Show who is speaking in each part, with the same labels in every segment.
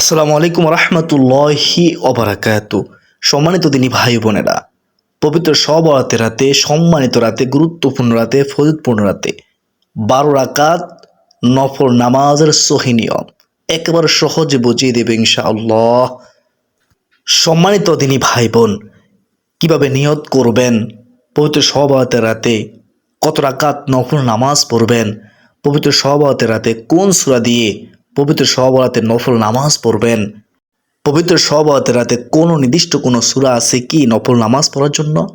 Speaker 1: আসসালামু আলাইকুম রহমতুল্লাহি অবরাকাত সম্মানিত দিনী ভাই বোনেরা, পবিত্র সব রাতে রাতে, সম্মানিত রাতে, গুরুত্বপূর্ণ রাতে ফজিতপূর্ণ রাতে, বারো রাকাত নফর নামাজের সহি নিয়ম, একেবারে সহজে বুঝিয়ে দেবে ইনশাআল্লাহ। সম্মানিত দিনী ভাই বোন, কীভাবে নিয়ত করবেন? পবিত্র সহবাতের রাতে রাতে কত রাকাত নফল নামাজ পড়বেন? পবিত্র সহবাতের রাতে রাতে কোন সূরা দিয়ে পবিত্র সহবাতের নফল নামাজ পড়বেন। পবিত্র সহবাতের রাতে কোনো নির্দিষ্ট কোনো সূরা আছে কি নফল নামাজ পড়ার জন্য?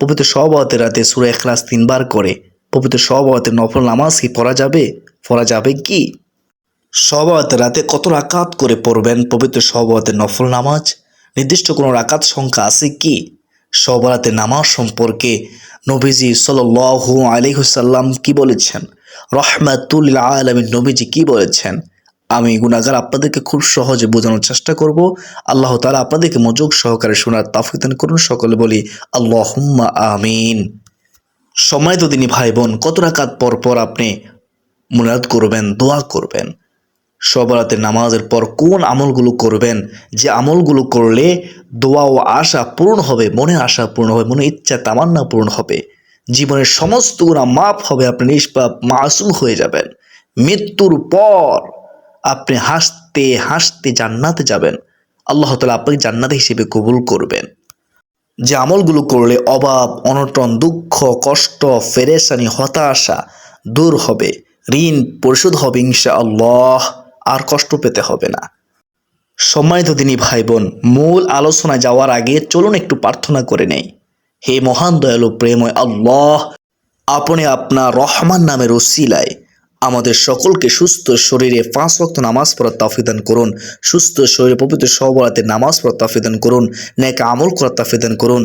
Speaker 1: পবিত্র সহবাতের রাতে সূরা এখলাস তিনবার করে। পবিত্র সহবাতের নফল নামাজ কি পড়া যাবে? পড়া যাবে কি? সহবাতের রাতে কত রাকাত করে পড়বেন? পবিত্র সহবাতের নফল নামাজ? নির্দিষ্ট কোনো রাকাত সংখ্যা আছে কি? সহবারাতের নামাজ সম্পর্কে নবীজি সাল্লাল্লাহু আলাইহি সাল্লাম কি বলেছেন? রহমাতুল আলমীর নবীজি কি বলেছেন? আমি গুনাগার আপনাদেরকে খুব সহজে বোঝানোর চেষ্টা করব। আল্লাহ তাআলা আপনাদেরকে মনোযোগ সহকারে শোনার তাফিক দান করুন। সকলে বলি, আল্লাহুম্মা আমিন। সময় তো তিনি ভাই বোন কত রাকাত পর পর আপনি মুনাদ করবেন, দোয়া করবেন? সবরাতে নামাজের পর কোন আমলগুলো করবেন? যে আমলগুলো করলে দোয়া ও আশা পূর্ণ হবে, মনের আশা পূর্ণ হবে, মনের ইচ্ছা, তামান্না পূর্ণ হবে। জীবনের সমস্ত গুণা মাপ হবে, আপনি নিষ্পাপ, মাসুম হয়ে যাবেন। মৃত্যুর পর আপনি হাসতে হাসতে জান্নাতে যাবেন। আল্লাহ তালা আপনাকে জান্নাতে হিসেবে কবুল করবেন। যে আমলগুলো করলে অভাব, অনটন, দুঃখ, কষ্ট ফেরেশানি হতাশা দূর হবে। ঋণ পরিশোধ হবে ইনশা আল্লাহ আর কষ্ট পেতে হবে না। সম্মানিত দিনী ভাই বোন মূল আলোচনায় যাওয়ার আগে চলুন একটু প্রার্থনা করে নেই। হে মহান দয়ালু প্রেময় আল্লাহ, আপনি আপনার রহমান নামের ওসিলায় আমাদের সকলকে সুস্থ শরীরে পাঁচ রক্ত নামাজ পড়ার তাফিদান করুন। সুস্থ শরীরে পবিত্র সহবরাতে নামাজ পড়ার তাফিদান করুন। নেক আমল করার তাফিদান করুন।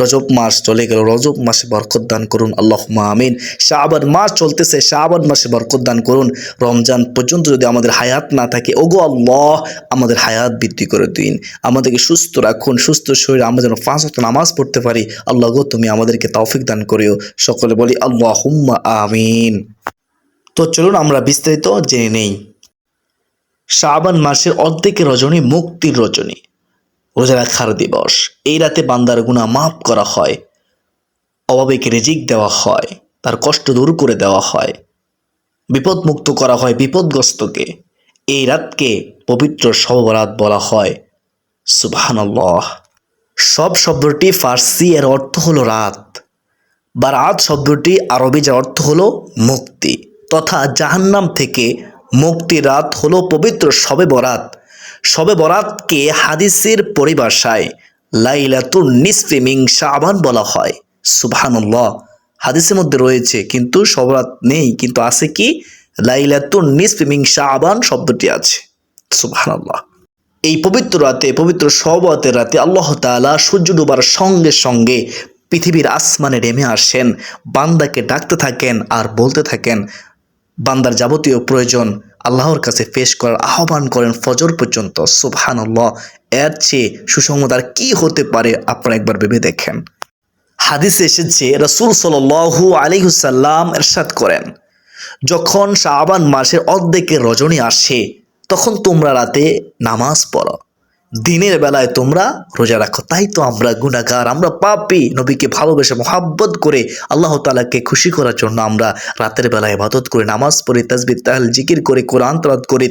Speaker 1: রজব মাস চলে গেল, রজব মাসে বরকত দান করুন। আল্লাহ আমিন। শাহবান মাস চলতেছে শাহবান মাসে বরকত দান করুন। রমজান পর্যন্ত যদি আমাদের হায়াত না থাকে, ওগো আল্লাহ, আমাদের হায়াত বৃদ্ধি করে দিন। আমাদেরকে সুস্থ রাখুন, সুস্থ শরীরে আমরা যেন পাঁচ ওয়াক্ত নামাজ পড়তে পারি। আল্লাহ গো, তুমি আমাদেরকে তৌফিক দান করিও। সকলে বলি আল্লাহ আমিন। তো চলুন আমরা বিস্তারিত জেনে নেই। শাবান মাসের অর্ধেকের রজনী মুক্তির রজনী। রোজা রাখার দিবস। এই রাতে বান্দার গুণা মাফ করা হয়। অভাবেকে রেজিক দেওয়া হয়। তার কষ্ট দূর করে দেওয়া হয়। বিপদ মুক্ত করা হয় বিপদগ্রস্তকে। এই রাতকে পবিত্র সবরাত বলা হয়। সুবহানাল্লাহ। সব শব্দটি ফার্সি এর অর্থ হলো রাত। বা রাত শব্দটি আরবি যার অর্থ হলো মুক্তি। তথা জাহান্নাম থেকে মুক্তি রাত হলো পবিত্র শবে বরাত। শবে বরাতকে হাদিসের পরিভাষায় লাইলাতুন নিসফি মিং শাবান বলা হয়। সুবহানাল্লাহ। হাদিসের মধ্যে রয়েছে, কিন্তু সবরাত নেই, কিন্তু আছে কি? লাইলাতুন নিসফি মিং শাবান শব্দটি আছে। সুবহানাল্লাহ। এই পবিত্র রাতে, পবিত্র সবরাতের রাতে আল্লাহ তাআলা সূর্য ডোবার সঙ্গে সঙ্গে পৃথিবীর আসমানে নেমে আসেন। বান্দাকে ডাকতে থাকেন আর বলতে থাকেন বান্দার যাবতীয় প্রয়োজন আল্লাহর কাছে পেশ করার আহ্বান করেন ফজর পর্যন্ত, সুবহানাল্লাহ। এর চেয়ে সুসংবাদ আর কি হতে পারে আপনারা একবার ভেবে দেখেন। হাদিসে এসেছে, রসুল সাল্লু আলিহুসাল্লাম এরশাদ করেন, যখন শাবান মাসের অর্ধেকের রজনী আসে, তখন তোমরা রাতে নামাজ পড়ো। দিনের বেলায় তোমরা রোজা রাখো। তাই তো আমরা গুণাগার আমরা পাপি। নবীকে ভালোবেসে মহাব্বত করে আল্লাহ তালাকে খুশি করার জন্য আমরা রাতের বেলায় ইবাদত করে, নামাজ পড়ি তাজবির তাহল জিকির করে, কোরআন তলাত করি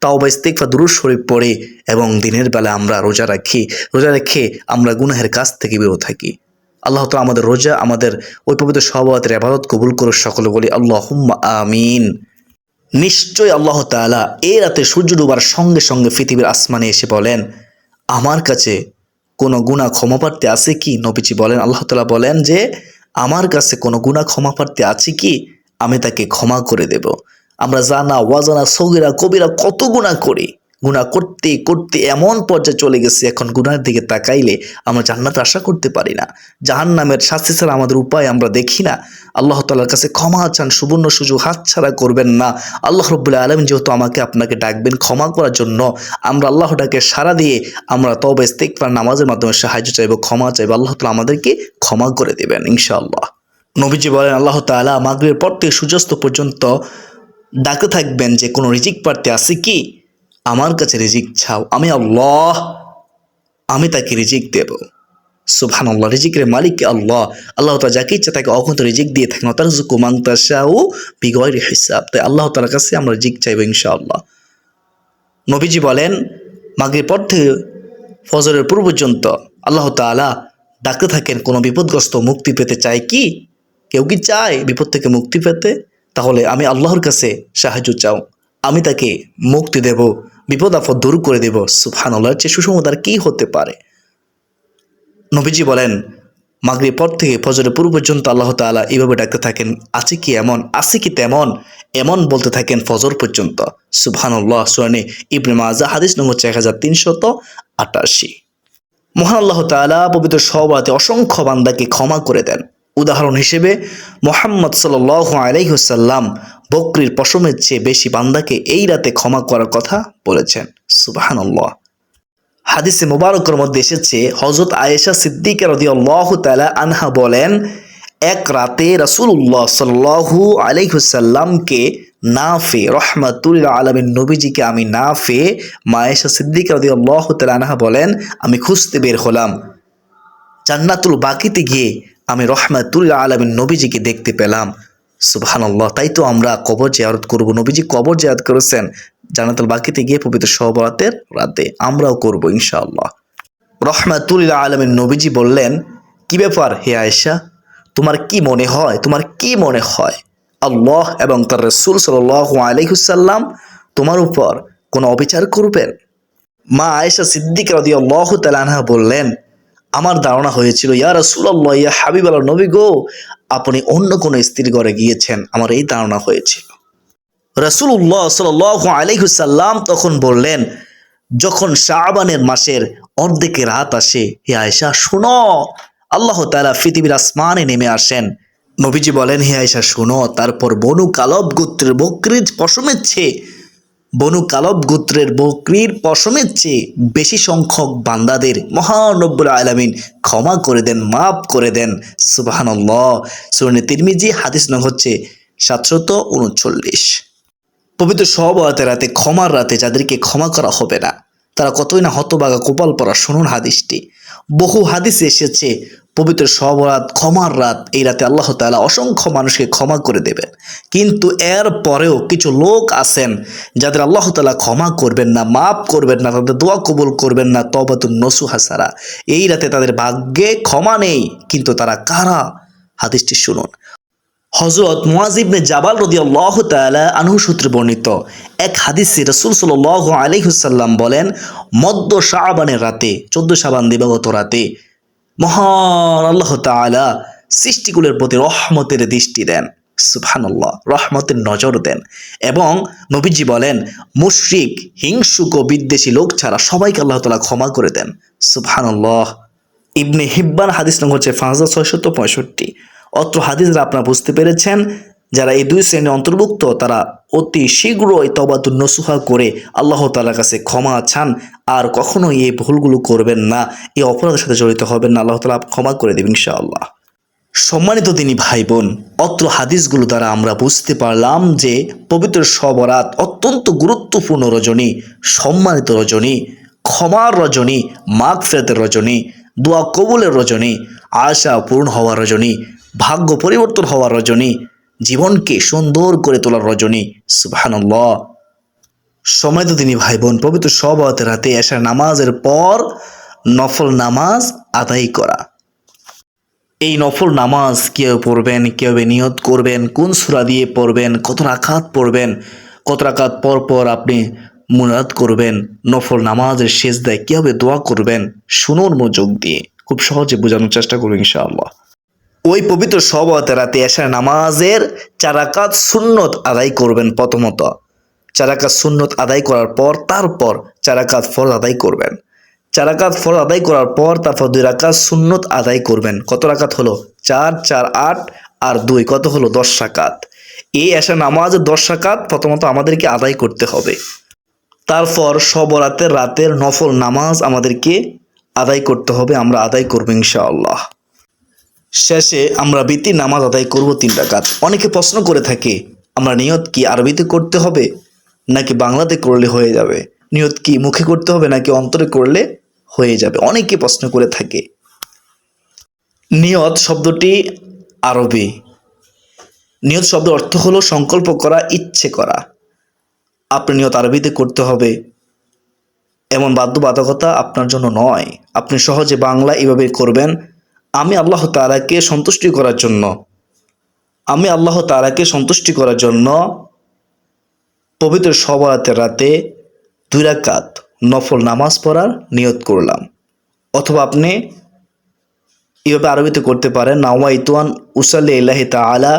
Speaker 1: তাও বা ইস্তেকফা দুরুজ শরীফ পড়ে এবং দিনের বেলায় আমরা রোজা রাখি। রোজা রেখে আমরা গুনাহের কাছ থেকে বিরত থাকি। আল্লাহ তালা আমাদের রোজা, আমাদের ওই পবিত্র সহবাতের আবাদত কবুল করে সকলে বলি আল্লাহ আমিন। নিশ্চয় আল্লাহ তাআলা এ রাতে সূর্য ডুবার সঙ্গে সঙ্গে পৃথিবীর আসমানে এসে বলেন আমার কাছে কোনো গুণা ক্ষমাপ্রার্থী আছে কি? নবীজি বলেন, আল্লাহ তালা বলেন যে, আমার কাছে কোনো গুণা ক্ষমাপ্রার্থী আছে কি? আমি তাকে ক্ষমা করে দেব। আমরা জানা ওয়াজানা সগিরা, কবিরা কত গুণা করি। গুণা করতে করতে এমন পর্যায়ে চলে গেছে, এখন গুনার দিকে তাকাইলে আমরা জান্নাত আশা করতে পারি না। জাহান নামের শাস্তি ছাড়া আমাদের উপায় আমরা দেখি না। আল্লাহ তালার কাছে ক্ষমা চান, সুবর্ণ সুযোগ হাতছাড়া করবেন না। আল্লাহ রব্বুল্লাহ আলম যেহেতু আমাকে আপনাকে ডাকবেন ক্ষমা করার জন্য, আমরা আল্লাহটাকে সারা দিয়ে আমরা তবে ইস্তেকবার নামাজের মাধ্যমে সাহায্য চাইব, ক্ষমা চাইব, আল্লাহ তালা আমাদেরকে ক্ষমা করে দেবেন ইনশাআল্লাহ। নবীজি বলেন, আল্লাহ তালা মাগরের পর থেকে সূর্যাস্ত পর্যন্ত ডাকে থাকবেন যে কোনো রিজিক প্রার্থী আছে কি? আমার কাছে রিজিক চাও, আমি আল্লাহ, আমি তাকে রিজিক দেব। সুবহান আল্লাহ রিজিকের মালিককে আল্লাহ। আল্লাহ তালা যাকে ইচ্ছা তাকে অখন্ত রিজিক দিয়ে থাকেন। তার কুমাং তাসাও বিগয়ের হিসাব। তাই আল্লাহ তালার কাছে আমরা রিজিক চাইব ইনশাআল্লাহ। নবীজি বলেন মাগরির পর থেকে ফজরের পূর্ব পর্যন্ত আল্লাহ তাআলা ডাকতে থাকেন, কোনো বিপদগ্রস্ত মুক্তি পেতে চায় কি? কেউ কি চায় বিপদ থেকে মুক্তি পেতে? তাহলে আমি আল্লাহর কাছে সাহায্য চাও। আমি তাকে মুক্তি দেব। বিপদ আপদ দূর করে দেব। সুফহান আল্লাহর চেয়ে সুষমতার কি হতে পারে? নবীজি বলেন মাগরির পর থেকে ফজরের পূর্ব পর্যন্ত আল্লাহ তাআলা এইভাবে ডাকতে থাকেন, আছে কি এমন? আছে কি তেমন? এমন বলতে থাকেন ফজর পর্যন্ত। সুবহানাল্লাহ, সুরানি ইবনে মাজা হাদিস নম্বর এক হাজার তিনশত আটাশি। মহান আল্লাহ তাআলা পবিত্র সবাতে অসংখ্য বান্দাকে ক্ষমা করে দেন। উদাহরণ হিসেবে মোহাম্মদ সাল আলাইহুসাল্লাম বকরির পশমের চেয়ে বেশি বান্দাকে এই রাতে ক্ষমা করার কথা বলেছেন। সুবাহানল্লাহ। হাদিসে মোবারকের মধ্যে এসেছে হজরত আয়েশা সিদ্দিক তাআলা আনহা বলেন, এক রাতে রাসূলুল্লাহ সাল্লাল্লাহু আলাইহুসাল্লামকে নাফে, রহমাতুল আলমের নবীজিকে আমি না ফে মায়েশা সিদ্দিক রদিয়াল্লাহু তাআলা আনহা বলেন, আমি খুঁজতে বের হলাম। জান্নাতুল বাকিতে গিয়ে আমি রহমাতুল আলমের নবীজিকে দেখতে পেলাম। সুবহানাল্লাহ, তাই তো আমরা কবর জিয়ারত করব। নবীজি কবর জিয়ারত করেছেন জান্নাতুল বাকিতে গিয়ে পবিত্র সহবরাতের রাতে। আমরাও করব ইনশাআল্লাহ। রহমাতুল্লাহ আলমের নবীজি বললেন, কি ব্যাপার হে আয়েশা? তোমার কি মনে হয়? তোমার কি মনে হয়? আল্লাহ এবং তার রসুল সাল আলাইহুসাল্লাম তোমার উপর কোনো অবিচার করবেন? মা আয়েশা সিদ্দিক রদি আল্লাহ তালানহা বললেন আমার ধারণা হয়েছিল, ইয়া রসুল্লাহ ইয়া হাবিব আল্লাহ নবী গো, আপনি অন্য কোনো স্ত্রীর ঘরে গিয়েছেন। আমার এই ধারণা হয়েছিল। রসুল্লাহ সাল আলাইহুসাল্লাম তখন বললেন, যখন শাহবানের মাসের অর্ধেকে রাত আসে, হে আয়েশা, শোনো, আল্লাহ তালা পৃথিবীর আসমানে নেমে আসেন। নবীজি বলেন, হে আয়েশা, শোনো, তারপর বনু কালব গোত্রের বকরির পশমের বনু কালব গোত্রের বকরির পশমের চেয়ে বেশি সংখ্যক বান্দাদের মহানব্বুল আলামিন ক্ষমা করে দেন, মাফ করে দেন। সুবাহানল্লাহ। সুরনে তিরমিজি হাদিস নং হচ্ছে সাতশত উনচল্লিশ। পবিত্র সহবরাতের রাতে, ক্ষমার রাতে যাদেরকে ক্ষমা করা হবে না, তারা কতই না হতবাগা, কোপাল পরা, শুনুন হাদিসটি। বহু হাদিস এসেছে, পবিত্র সহবরাত, ক্ষমার রাত, এই রাতে আল্লাহ তালা অসংখ্য মানুষকে ক্ষমা করে দেবেন। কিন্তু এর পরেও কিছু লোক আছেন যাদের আল্লাহ তালা ক্ষমা করবেন না, মাফ করবেন না, তাদের দোয়া কবুল করবেন না তবাতুন নসুহা সারা এই রাতে তাদের ভাগ্যে ক্ষমা নেই, কিন্তু তারা কারা? হাদিসটি শুনুন। হজরত মুয়াজিবনে জাবাল রদি আল্লাহ তালা আনহু সূত্রে বর্ণিত। এক হাদিসে রসুল সাল আলিহুসাল্লাম বলেন মদ্য শাহবানের রাতে, চোদ্দ শাবান দিবাগত রাতে মহান আল্লাহ তালা সৃষ্টিগুলোর প্রতি রহমতের দৃষ্টি দেন, সুবহানাল্লাহ, রহমতের নজর দেন এবং নবীজি বলেন, মুশরিক, হিংসুক ও বিদ্বেষী লোক ছাড়া সবাইকে আল্লাহ তালা ক্ষমা করে দেন, সুবহানাল্লাহ। ইবনে হিব্বান হাদিস নম্বর হচ্ছে পাঁচ হাজার ছয়শত পঁয়ষট্টি। অত্র হাদিসরা আপনারা বুঝতে পেরেছেন, যারা এই দুই শ্রেণির অন্তর্ভুক্ত, তারা অতি শীঘ্রই তবাতুন নসুহা করে আল্লাহ তালার কাছে ক্ষমা চান, আর কখনোই এই ভুলগুলো করবেন না, এই অপরাধের সাথে জড়িত হবেন না, আল্লাহ তালা ক্ষমা করে দেবেন ইনশাআল্লাহ। সম্মানিত তিনি ভাই বোন অত্র হাদিসগুলো দ্বারা আমরা বুঝতে পারলাম যে পবিত্র সবরাত অত্যন্ত গুরুত্বপূর্ণ রজনী, সম্মানিত রজনী, ক্ষমার রজনী মাঘ ফেরতের রজনী, দোয়া কবুলের রজনী, আশা পূর্ণ হওয়ার রজনী ভাগ্য পরিবর্তন হওয়ার রজনী, জীবনকে সুন্দর করে তোলার রজনী, সুবহানাল্লাহ। সময় তো তিনি ভাই বোন পবিত্র সবাতে রাতে এসার নামাজের পর নফল নামাজ আদায় করা। এই নফল নামাজ কেউ পড়বেন কেউ নিয়ত করবেন, কোন সুরা দিয়ে পড়বেন, কত রাখাত পড়বেন, কত রাখাত পর পর আপনি মুনাদ করবেন, নফল নামাজের শেষ দেয় কীভাবে দোয়া করবেন শুনুন মনোযোগ দিয়ে খুব সহজে বোঝানোর চেষ্টা করবেন ইনশাআল্লাহ। ওই পবিত্র সবতে রাতে এসার নামাজের চারাকাত সুন্নত আদায় করবেন প্রথমত। চারাকাত সুন্নত আদায় করার পর তারপর চারাকাত ফল আদায় করবেন। চারাকাত ফল আদায় করার পর তারপর দুই রাকাত সুন্নত আদায় করবেন। কত রাকাত হলো? চার চার, আট আর দুই। কত হলো? দশ রাকাত। এই এসা নামাজের দশ রাকাত প্রথমত আমাদেরকে আদায় করতে হবে। তারপর সবরাতের রাতের নফল নামাজ আমাদেরকে আদায় করতে হবে। আমরা আদায় করব ইনশাআল্লাহ। শেষে আমরা বৃত্তির নামাজ আদায় করব তিন রাকাত। অনেকে প্রশ্ন করে থাকে, আমরা নিয়ত কি আরবিতে করতে হবে নাকি বাংলাতে করলে হয়ে যাবে? নিয়ত কি মুখে করতে হবে নাকি অন্তরে করলে হয়ে যাবে? অনেকে প্রশ্ন করে থাকে। নিয়ত শব্দটি আরবি। নিয়ত শব্দের অর্থ হলো সংকল্প করা, ইচ্ছে করা। আপনি নিয়ত আরবিতে করতে হবে, এমন বাধ্যবাধকতা আপনার জন্য নয়। আপনি সহজে বাংলা এভাবে করবেন আমি আল্লাহ তাআলাকে সন্তুষ্টি করার জন্য, আমি আল্লাহ তাআলাকে সন্তুষ্টি করার জন্য পবিত্র সবাতের রাতে দুই রাকাত নফল নামাজ পড়ার নিয়ত করলাম। অথবা আপনি এভাবে আরবিতে করতে পারেন, নাওয়াইতুয়ান উসাল্লি ইল্লাহি তাআলা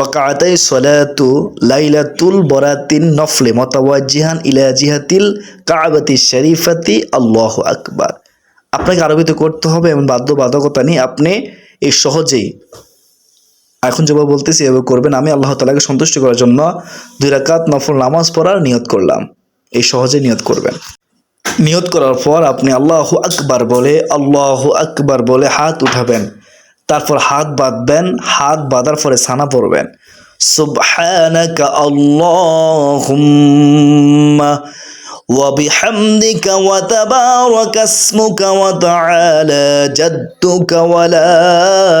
Speaker 1: রকাআতাই সলাতু লাইলাতুল বরাতিন নফলে মতাওয়াজ্জিহান ইলা জিহাতিল শরীফাতি আল্লাহু আকবার। আপনাকে আরবিতে করতে হবে এমন বাধ্যবাধকতা নেই আপনি এই সহজেই, এখন যেভাবে বলতেছি এভাবে করবেন, আমি আল্লাহ তালাকে সন্তুষ্ট করার জন্য দুই রাকাত নফল নামাজ পড়ার নিয়ত করলাম। এই সহজে নিয়ত করবেন। নিয়ত করার পর আপনি আল্লাহ আকবার বলে, আল্লাহ আকবার বলে হাত উঠাবেন। তারপর হাত বাঁধবেন, হাত বাঁধার পরে সানা পড়বেন সুবহানাকা আল্লাহুম্মা وبحمدك وتبارك اسمك وتعالى جدك ولا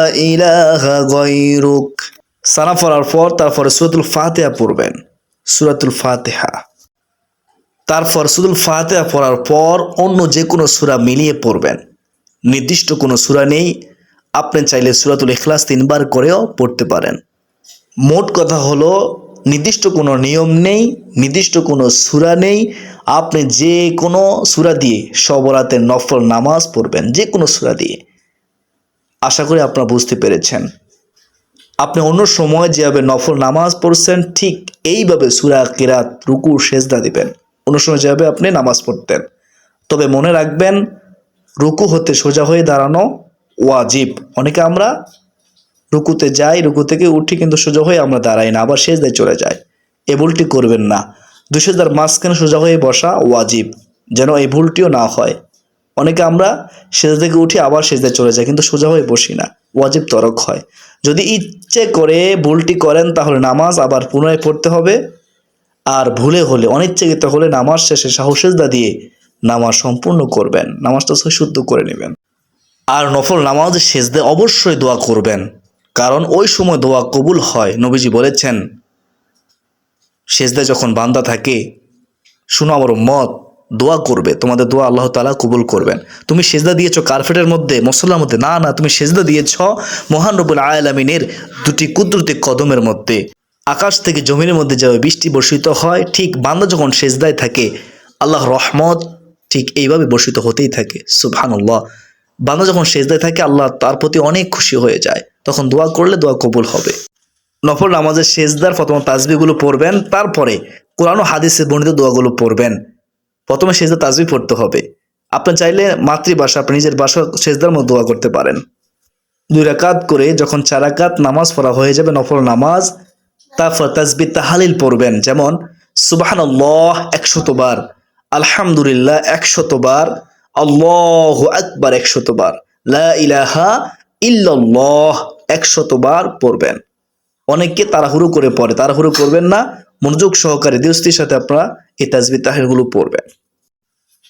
Speaker 1: إله غيرك সানা পড়ার পর তারপরে সুরাতুল ফাতিহা পড়বেন সুরাতুল ফাতিহা তারপর সুদুল ফাতেহা পড়ার পর অন্য যে কোনো সূরা মিলিয়ে পড়বেন নির্দিষ্ট কোনো সূরা নেই আপনি চাইলে সূরাতুল ইখলাস তিনবার করেও পড়তে পারেন মোট কথা হলো নির্দিষ্ট কোনো নিয়ম নেই নির্দিষ্ট কোনো সূরা নেই আপনি যে কোনো সূরা দিয়ে সবরাতের নফল নামাজ পড়বেন, যে কোনো সূরা দিয়ে। আশা করি আপনারা বুঝতে পেরেছেন। আপনি অন্য সময় যেভাবে নফল নামাজ পড়ছেন, ঠিক এইভাবে সুরা কিরাত, রুকু, সেজদা দিবেন। অন্য সময় যেভাবে আপনি নামাজ পড়তেন। তবে মনে রাখবেন, রুকু হতে সোজা হয়ে দাঁড়ানো ওয়াজিব। অনেকে আমরা রুকুতে যাই, রুকু থেকে উঠি কিন্তু সোজা হয়ে আমরা দাঁড়াই না, আবার সেজদায় চলে যায় এ ভুলটি করবেন না। দুশেদার মাঝখানে সোজা হয়ে বসা ওয়াজিব, যেন এই ভুলটিও না হয়। অনেকে আমরা সেজা থেকে উঠি আবার সেজদায় চলে যাই, কিন্তু সোজা হয়ে বসি না। ওয়াজিব তরক হয়। যদি ইচ্ছে করে ভুলটি করেন, তাহলে নামাজ আবার পুনরায় পড়তে হবে। আর ভুলে হলে, অনিচ্ছাকৃত হলে নামাজ শেষে সাহসেজদা দিয়ে নামাজ সম্পূর্ণ করবেন। নামাজটা শুদ্ধ করে নেবেন। আর নফল নামাজ সেজদে অবশ্যই দোয়া করবেন। কারণ ওই সময় দোয়া কবুল হয়। নবীজি বলেছেন সেজদায় যখন বান্দা থাকে, শুনো আমার মত দোয়া করবে। তোমাদের দোয়া আল্লাহ তালা কবুল করবেন। তুমি সেজদা দিয়েছ কার্পেটের মধ্যে, মশলার মধ্যে? না না, তুমি সেজদা দিয়েছ মহান রবুল আয়ালামিনের দুটি কুদরতি কদমের মধ্যে। আকাশ থেকে জমিনের মধ্যে যাবে বৃষ্টি বর্ষিত হয়, ঠিক বান্দা যখন সেজদায় থাকে আল্লাহ রহমত ঠিক এইভাবে বর্ষিত হতেই থাকে। সুবহানাল্লাহ। বান্দা যখন সেজদায় থাকে, আল্লাহ তার প্রতি অনেক খুশি হয়ে যায়। তখন দোয়া করলে দোয়া কবুল হবে। নফল নামাজের সেজদার প্রথম তাজবিগুলো পড়বেন, তারপরে কোরআন ও হাদিসের বর্ণিত দোয়াগুলো পড়বেন। প্রথমে সেজদা তাজবি পড়তে হবে। আপনি চাইলে মাতৃভাষা, আপনি নিজের ভাষা সেজদার মধ্যে দোয়া করতে পারেন। দুই রাকাত করে যখন চার রাকাত নামাজ পড়া হয়ে যাবে, নফল নামাজ, তারপর তাজবি তাহালিল পড়বেন। যেমন সুবাহান আল্লাহ একশতবার আলহামদুলিল্লাহ একশতবার আল্লাহ আকবার একশতবার লা ইলাহা ইল্লাল্লাহ একশতবার পড়বেন। অনেককে তাড়াহুড়ো করে পড়ে। তাড়াহুড়ো করবেন না, মনোযোগ সহকারে দৃষ্টির সাথে আপনারা এই তাজবি তাহিরগুলো পড়বেন।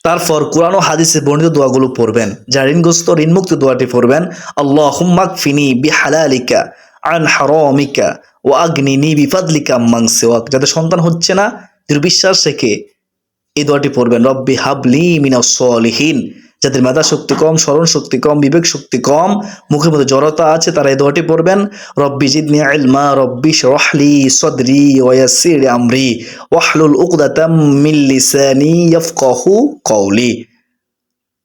Speaker 1: তারপর কোরআন হাদিসে বর্ণিত দোয়াগুলো পড়বেন। যা ঋণগ্রস্ত, ঋণমুক্ত দোয়াটি পড়বেন আল্লাহ হুম্মাক ফিনি বিহালালিকা, আন হারামিকা ও আগ্নিনি বিফাদলিকা মাং সেওয়াক। যাদের সন্তান হচ্ছে না দুর্বিশ্বাস রেখে এই দোয়াটি পড়বেন, রব্বি হাবলি মিনা সলিহীন। যাদের মেধা শক্তি কম, স্মরণ শক্তি কম, বিবেক শক্তি কম, মুখের মধ্যে জড়তা আছে, তারা এই দোয়াটি পড়বেন। রব্বি জিদনি ইলমা, রব্বি শরহলি সদরি ওয়াসির আমরি, ওয়াহলুল উকদাতাম মিন লিসানি ইয়াফকাহু কওলি।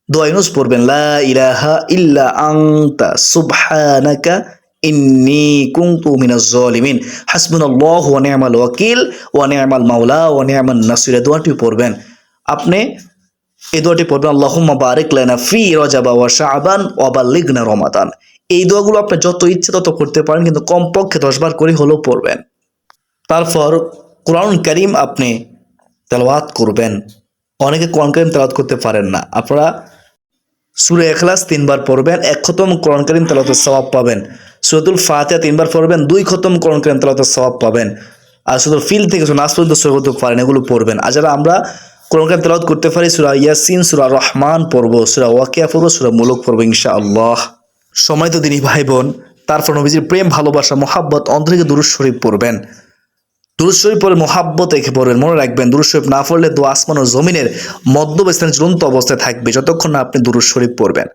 Speaker 1: দোয়া ইউনুস পড়বেন, লা ইলাহা ইল্লা আনতা, সুবহানাকা ইন্নি কুনতু মিনাজ জালিমিন। হাসবুনাল্লাহু ওয়া নি'মাল ওয়াকিল, ওয়া নি'মাল মাওলা, ওয়া নি'মান নাসির দোয়াটি পড়বেন। আপনি এই দোয়াটি পড়বেন, আল্লাহুম্মা বারিক লানা ফি রজাবা ওয়া শাবান ওয়া বাল্লিগনা রমাদান। এই দোয়াগুলো আপনি যত ইচ্ছে তত করতে পারেন, কিন্তু কমপক্ষে দশ বার করে হলেও পড়বেন। তারপর কোরআন করিম আপনি তেলাওয়াত করবেন। অনেকে কোরআন করিম তেলাওয়াত করতে পারেন না। আপনারা সুরে এখলাস তিনবার পড়বেন, এক খতম কোরআন করিম তেলাওয়াতের সওয়াব পাবেন। সুরতুল ফাতিহা তিনবার পড়বেন, দুই খতম কোরআন করিম তেলাওয়াতের সওয়াব পাবেন। আর শুধু ফিল থেকে নাচ পর্যন্ত সই করতে পারেন, এগুলো পড়বেন। আর যারা আমরা কোরআন তেলাওয়াত করতে পারি সুরা ইয়াসিন, সুরা রহমান পর্ব সুরা ওয়াকিয়া পর্ব সুরা মুলক পর্ব ইনশা আল্লাহ সময় তো দিনী ভাই বোন তারপর নবীজির প্রেম, ভালোবাসা, মোহাব্বত অন্তরিকে দুরুজ শরীফ পড়বেন। দুরুজ শরীফ পরে মোহাব্বত একে পড়বেন, মনে রাখবেন দুরুজ শরীফ না পড়লে দু আসমান ও জমিনের মধ্যবস্থানে ঝুলন্ত অবস্থায় থাকবে যতক্ষণ না আপনি দুরুজ শরীফ পড়বেন।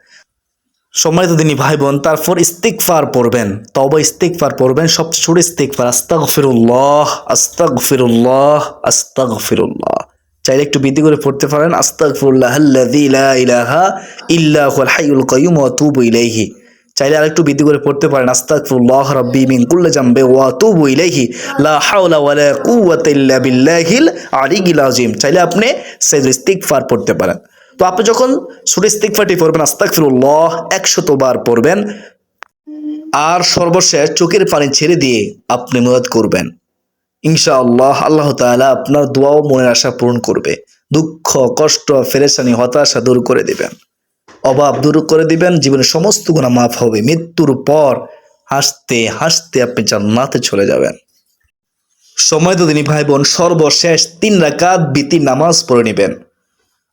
Speaker 1: সম্মানিত দিনী ভাই বোন তারপর ইস্তিকফার পড়বেন তবে ইস্তিকফার পড়বেন, সবচেয়ে ছোট ইস্তিকফার আস্তাগফিরুল্লাহ আস্তাগফিরুল্লাহ আস্তাগফিরুল্লাহ। চাইলে একটু বৃদ্ধি করে পড়তে পারেন। লা ইলাহা ইল্লা হুয়াল হাইয়ুল কাইয়্যুম ওয়া আতুবু ইলাইহি। চাইলে আরেকটু বৃদ্ধি করে পড়তে পারেন। আস্তাগফিরুল্লাহ রাব্বি মিন কুল্লি জামবি ওয়া আতুবু ইলাইহি। লা হাওলা ওয়ালা কুওয়াতা ইল্লা বিল্লাহিল আলিয়্যিল আযীম। চাইলে আপনি সাইয়্যিদ ইস্তিগফার পড়তে পারেন। তো আপনি যখন সূরা ইস্তিগফারটি পড়বেন, আস্তাগফিরুল্লাহ 100 বার পড়বেন। আর সর্বশেষ চোখের পানি ছেড়ে দিয়ে আপনি মদত করবেন। ইনশাআল্লাহ আল্লাহ তাআলা আপনার দোয়াও মনের আশা পূরণ করবে। দুঃখ, কষ্ট, ফেরেশানি, হতাশা দূর করে দিবেন। অভাব দূর করে দিবেন, জীবনের সমস্ত গুণা মাফ হবে। মৃত্যুর পর হাসতে হাসতে আপনি জান্নাতে চলে যাবেন। সময় তো দিনী ভাই বোন সর্বশেষ তিন রাকাত বিতি নামাজ পড়ে নেবেন।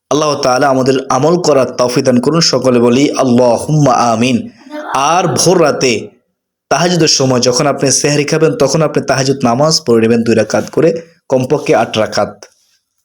Speaker 1: আল্লাহ তাআলা আমাদের আমল করার তফিদান করুন। সকলে বলি আল্লাহ আমিন। আর ভোর রাতে তাহাজুদের সময় যখন আপনি সেহারি খাবেন, তখন আপনি তাহাজুদ নামাজ পড়ে নেবেন দুই রাকাত করে, কমপক্ষে আট রাকাত।